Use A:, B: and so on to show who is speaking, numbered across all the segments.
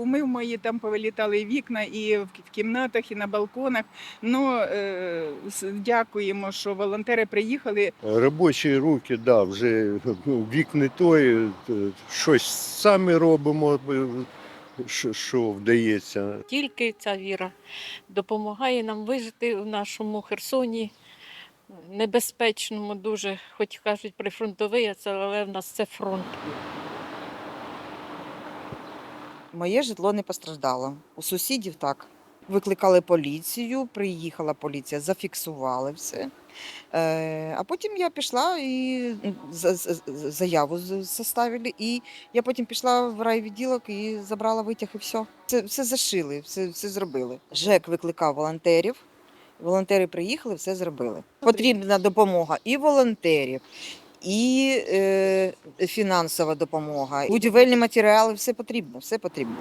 A: Куми в мої там повилітали і вікна, і в кімнатах, і на балконах. Ну е, дякуємо, що волонтери приїхали.
B: Робочі руки, да, вже ну, вік не той, е, щось самі робимо, е, що- що вдається.
C: Тільки ця віра допомагає нам вижити в нашому Херсоні, небезпечному, дуже, хоч кажуть, прифронтовий, але в нас це фронт.
D: Моє житло не постраждало. У сусідів так. Викликали поліцію, приїхала поліція, зафіксували все. Е, а потім я пішла і за- заяву составили, і я потім пішла в райвідділок і забрала витяг, і все. Це все зашили, все, все зробили. ЖЕК викликав волонтерів. Волонтери приїхали, все зробили. Потрібна допомога і волонтерів, і е, фінансова допомога, будівельні матеріали, все потрібно, все потрібно.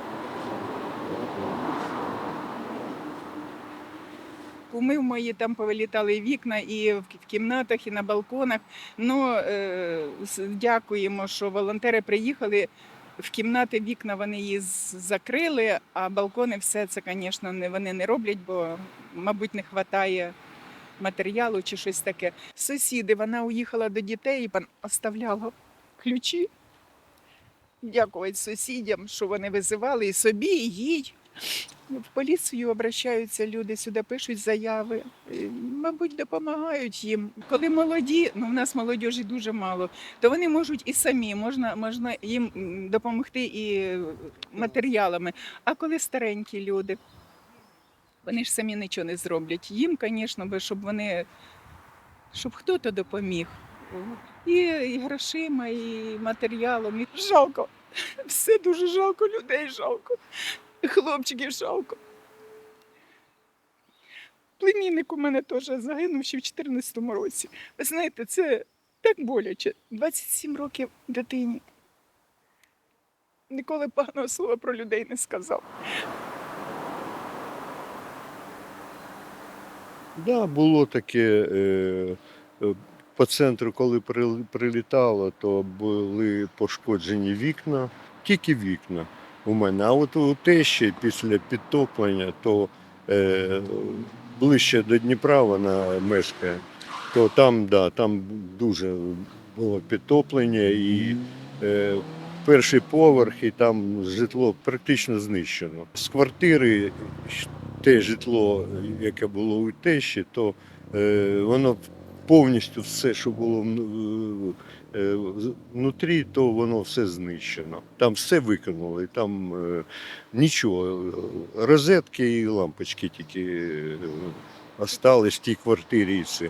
A: Куми мої там повилітали вікна, і в кімнатах, і на балконах. Ну е, дякуємо, що волонтери приїхали. В кімнати вікна вони її закрили, а балкони все це, звісно, вони не роблять, бо, мабуть, не вистачає матеріалу чи щось таке. Сусіди, вона уїхала до дітей і оставляла ключі. Дякувати сусідям, що вони визивали і собі, і їй. В поліцію обращаються люди, сюди пишуть заяви. Мабуть, допомагають їм. Коли молоді, ну в нас молодіжі дуже мало, то вони можуть і самі, можна, можна їм допомогти і матеріалами. А коли старенькі люди, вони ж самі нічого не зроблять. Їм, звісно, щоб вони, щоб хтось допоміг. І, і грошима, і матеріалом. І жалко. Все дуже жалко, людей жалко. Хлопчиків жалко. Племінник у мене теж загинув ще в 2014 році. Ви знаєте, це так боляче. 27 років дитині. Ніколи поганого слова про людей не сказав.
B: Да, було таке е, е, по центру, коли прилітало, то були пошкоджені вікна, тільки вікна у мене. А от у тещі після підтоплення, то е, ближче до Дніпра вона мешкає, то там, да, там дуже було підтоплення і е, перший поверх, і там житло практично знищено. З квартири те житло, яке було у тещі, то е, воно повністю все, що було е, внутрі, то воно все знищено. Там все викинули, там е, нічого. Розетки і лампочки тільки е, остались в тій квартирі і все.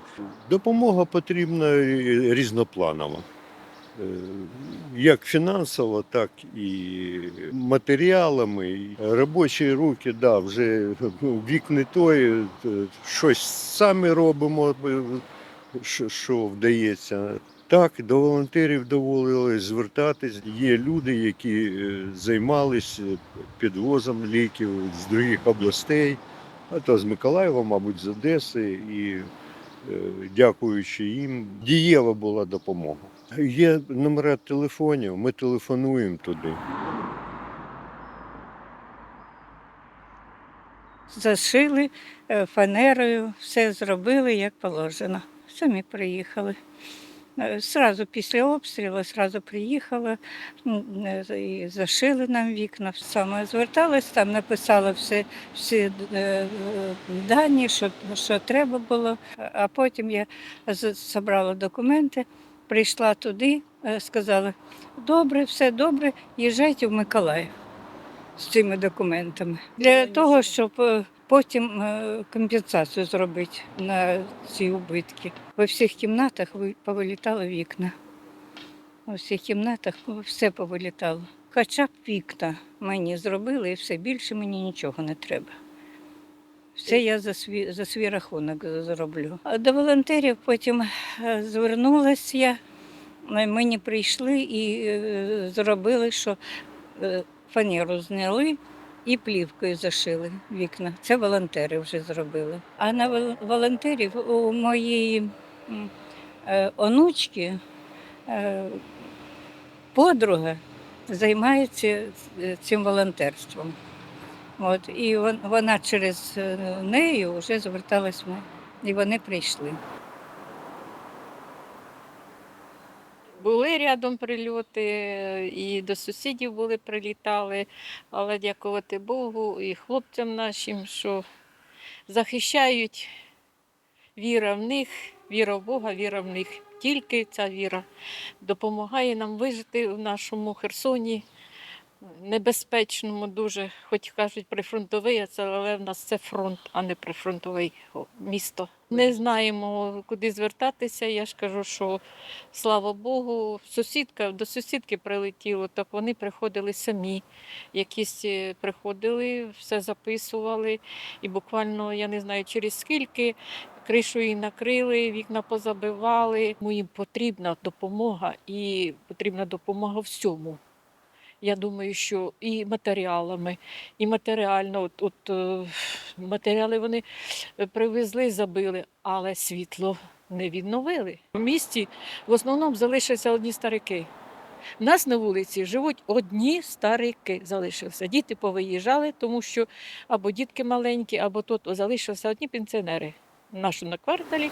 B: Допомога потрібна е, різнопланова. Е, Як фінансово, так і матеріалами. Робочі руки, да, вже вік не той, щось самі робимо, що- вдається. Так, до волонтерів доводилось звертатись. Є люди, які е, займалися підвозом ліків з других областей, а то з Миколаєва, мабуть, з Одеси. І е, дякуючи їм, дієва була допомога. Є номера телефонів, ми телефонуємо туди.
E: зашили е, фанерою, все зробили як положено. Самі приїхали. Е, Зразу після обстрілу, зразу приїхала е, і зашили нам вікна. Саме зверталась, там написала всі е, дані, що, що треба було. А потім я зібрала документи, прийшла туди, е, сказали, добре, все добре, їжджайте в Миколаїв з цими документами. Для того, щоб е, потім е, компенсацію зробити на ці убитки. Во всіх кімнатах повилітали вікна. У всіх кімнатах все повилітало. Хоча б вікна мені зробили і все більше мені нічого не треба. Все я за свій, за свій рахунок зроблю. А до волонтерів потім звернулася я. Е, Мені прийшли і е, зробили, що е, фанеру зняли і плівкою зашили вікна. Це волонтери вже зробили. А на волонтерів у моєї е, онучки подруга займається цим волонтерством. От, і вона через неї вже зверталась ми. І вони прийшли.
C: Були рядом прильоти, і до сусідів були прилітали, але дякувати Богу і хлопцям нашим, що захищають віра в них, віра в Бога, віра в них. Тільки ця віра допомагає нам вижити в нашому Херсоні, небезпечному, дуже, хоч кажуть, прифронтовий, але в нас це фронт, а не прифронтовий місто. Не знаємо, куди звертатися. Я ж кажу, що слава Богу, сусідка до сусідки прилетіло, так вони приходили самі. Якісь е, приходили, все записували, і буквально я не знаю через скільки. Кришу її накрили, вікна позабивали. Йому їм потрібна допомога і потрібна допомога всьому. Я думаю, що і матеріалами, і матеріально, от, от е, матеріали вони е, привезли, забили, але світло не відновили. У місті в основному залишилися одні старики. У нас на вулиці живуть одні старики залишилися. Діти повиїжджали, тому що або дітки маленькі, або тут залишилися одні пенсіонери. В нашому на кварталі.